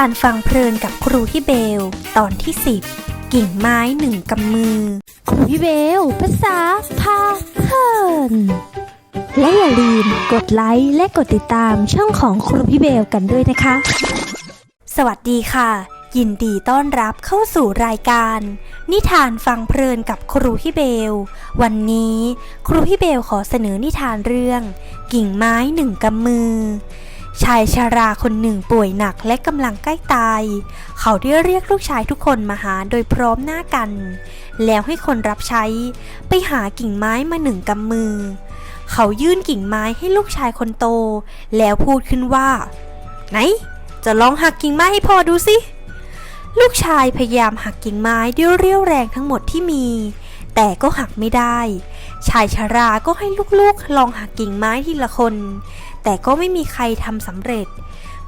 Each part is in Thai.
านฟังเพลินกับครูพี่เบล ตอนที่10กิ่งไม้หนึ่งกำมือ ครูพี่เบล ภาษาพาเพลินและอย่าลืมกดไลค์และกดติดตามช่องของครูพี่เบลกันด้วยนะคะ สวัสดีค่ะ ยินดีต้อนรับเข้าสู่รายการ นิทานฟังเพลินกับครูพี่เบล วันนี้ ครูพี่เบลขอเสนอนิทานเรื่อง กิ่งไม้หนึ่งกำมือ ชายชาราคนหนึ่งป่วยหนักและกำลังใกล้ตาย เขาได้เรียกลูกชายทุกคนมาหาโดยพร้อมหน้ากัน แล้วให้คนรับใช้ ไปหากิ่งไม้มาหนึ่งกำมือ เขายื่นกิ่งไม้ให้ลูกชายคนโต แล้วพูดขึ้นว่า ไหน จะลองหักกิ่งไม้ให้พ่อดูสิ ลูกชายพยายามหักกิ่งไม้ด้วยเรี่ยวแรงทั้งหมดที่มี แต่ก็หักไม่ได้ ชายชาราก็ให้ลูกๆ ลองหักกิ่งไม้ทีละคน แต่ก็ไม่มีใครทำสำเร็จ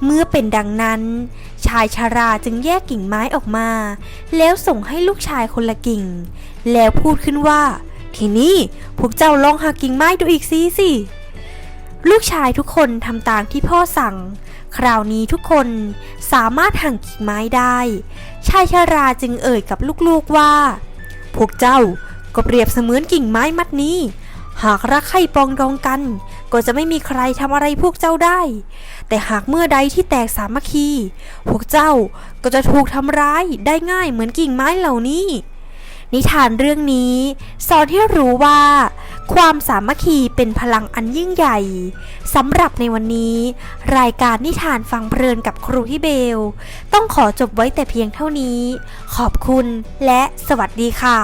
เมื่อเป็นดังนั้น ชายชาราจึงแยกกิ่งไม้ออกมา แล้วส่งให้ลูกชายคนละกิ่ง แล้วพูดขึ้นว่า ทีนี้พวกเจ้าลองหักกิ่งไม้ดูอีกสิสิลูกชายทุกคนทำตามที่พ่อสั่ง คราวนี้ทุกคนสามารถหั่งกิ่งไม้ได้ ชายชาราจึงเอ่ยกับลูกๆว่า พวกเจ้าก็เปรียบเสมือนกิ่งไม้มัดนี้ หากรักใคร่ปรองดองกัน ก็จะไม่มีใครทำอะไรพวกเจ้าได้ แต่หากเมื่อใดที่แตกสามัคคี พวกเจ้าก็จะถูกทำร้ายได้ง่ายเหมือนกิ่งไม้เหล่านี้ นิทานเรื่องนี้ สอนให้รู้ว่า ความสามัคคีเป็นพลังอันยิ่งใหญ่สำหรับในวันนี้ รายการนิทานฟังเพลินกับครูพี่เบล ต้องขอจบไว้แต่เพียงเท่านี้ ขอบคุณและสวัสดีค่ะ